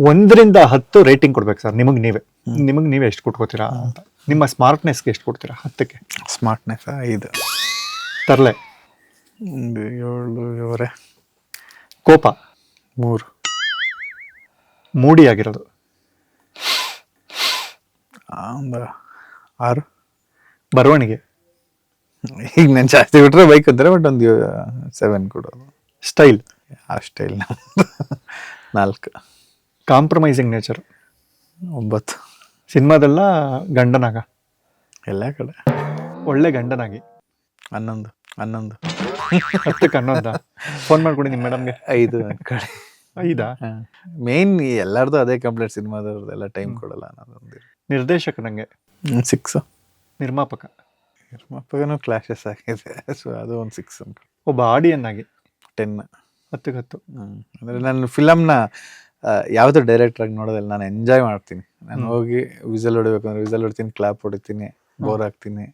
ಒಂದರಿಂದ ಹತ್ತು ರೇಟಿಂಗ್ ಕೊಡ್ಬೇಕು ಸರ್ ನಿಮಗೆ ನೀವೇ. ನಿಮಗೆ ನೀವೇ ಎಷ್ಟು ಕೊಟ್ಕೋತೀರಾ ಅಂತ. ನಿಮ್ಮ ಸ್ಮಾರ್ಟ್ನೆಸ್ಗೆ ಎಷ್ಟು ಕೊಡ್ತೀರಾ ಹತ್ತಕ್ಕೆ? ಸ್ಮಾರ್ಟ್ನೆಸ್ ಐದು. ತರಲೆ. ಒಂದು ಏಳು ಏಳುವರೆ. ಕೋಪ. ಮೂರು. ಮೂಡಿ ಆಗಿರೋದು ಆ, ಒಂದು ಆರು. ಬರವಣಿಗೆ. ಈಗ ನಾನು ಜಾಸ್ತಿ ಬಿಟ್ರೆ ಬೈಕ್ ಅಂದರೆ ಬಟ್ ಒಂದು ಸೆವೆನ್ ಕೊಡೋದು. ಸ್ಟೈಲ್ ಆ ಸ್ಟೈಲ್ ನಾಲ್ಕು. ಕಾಂಪ್ರಮೈಸಿಂಗ್ ನೇಚರ್ ಒಂಬತ್ತು. ಸಿನಿಮಾದೆಲ್ಲ ಗಂಡನಾಗ. ಎಲ್ಲ ಕಡೆ. ಒಳ್ಳೆ ಗಂಡನಾಗಿ. ಹನ್ನೊಂದು ಹನ್ನೊಂದು. ಹತ್ತಕ್ಕೆ ಹನ್ನೊಂದ? ಫೋನ್ ಮಾಡ್ಕೊಡಿ ನಿಮ್ಮ ಮೇಡಮ್ಗೆ ಐದು ಕಡೆ. ಐದಾ? ಮೇನ್ ಎಲ್ಲರದು ಅದೇ ಕಂಪ್ಲೇಂಟ್ ಸಿನಿಮಾದವ್ರದ್ದೆಲ್ಲ ಟೈಮ್ ಕೊಡಲ್ಲ ಅನ್ನೋದೊಂದು. ನಿರ್ದೇಶಕ ನಂಗೆ. ಸಿಕ್ಸ್ ನಿರ್ಮಾಪಕ. ನಿರ್ಮಾಪಕನೂ ಕ್ಲಾಶಸ್ ಆಗಿದೆ. ಸೊ ಅದು ಒಂದು ಸಿಕ್ಸ್ ಅನ್ಕೊ ಒಬ್ಬ ಆಡಿಯನ್ ಆಗಿ. ಟೆನ್ ಹತ್ತಕ್ಕೆ ಹತ್ತು. ಅಂದರೆ ನಾನು ಫಿಲಮ್ನ ಯಾವುದೋ ಡೈರೆಕ್ಟರ್ ಆಗಿ ನೋಡೋದಿಲ್ಲ. ನಾನು ಎಂಜಾಯ್ ಮಾಡ್ತೀನಿ. ನಾನು ಹೋಗಿ ವಿಸಲ್ ಹೊಡಿಬೇಕಂದ್ರೆ ವಿಸಲ್ ಹೊಡಿತೀನಿ ಕ್ಲಾಪ್ ಹೊಡಿತೀನಿ ಬೋರ್ ಹಾಕ್ತೀನಿ.